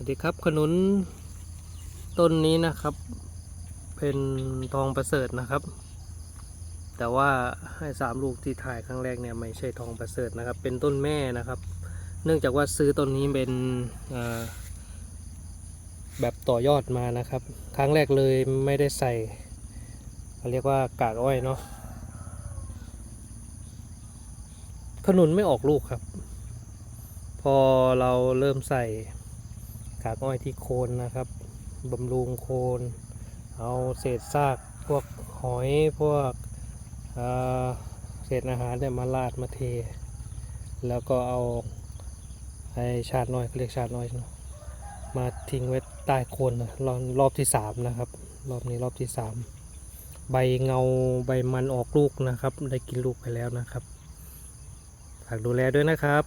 สวัสดีครับขนุนต้นนี้นะครับ เป็นทองประเสริฐนะครับ แต่ว่าให้สามลูกที่ถ่ายครั้งแรกเนี่ยไม่ใช่ทองประเสริฐนะครับ เป็นต้นแม่นะครับ เนื่องจากว่าซื้อต้นนี้เป็นแบบต่อยอดมานะครับ ครั้งแรกเลยไม่ได้ใส่เขาเรียกว่ากากอ้อยเนาะขนุนไม่ออกลูกครับ พอเราเริ่มใส่ กากอ้อยที่โคนนะครับบำรุงโคน เอาเศษซากพวกหอยพวกเเศษอาหารเนี่ยมาลาดมาเท แล้วก็เอาไอชาดน้อยเขาเรียกชาดน้อยเนอะมาทิ้งไว้ใต้โคนนะรอบรอบที่สามนะครับ รอบนี้รอบที่สามใบเงาใบมันออกลูกนะครับ ได้กินลูกไปแล้วนะครับฝากดูแลด้วยนะครับ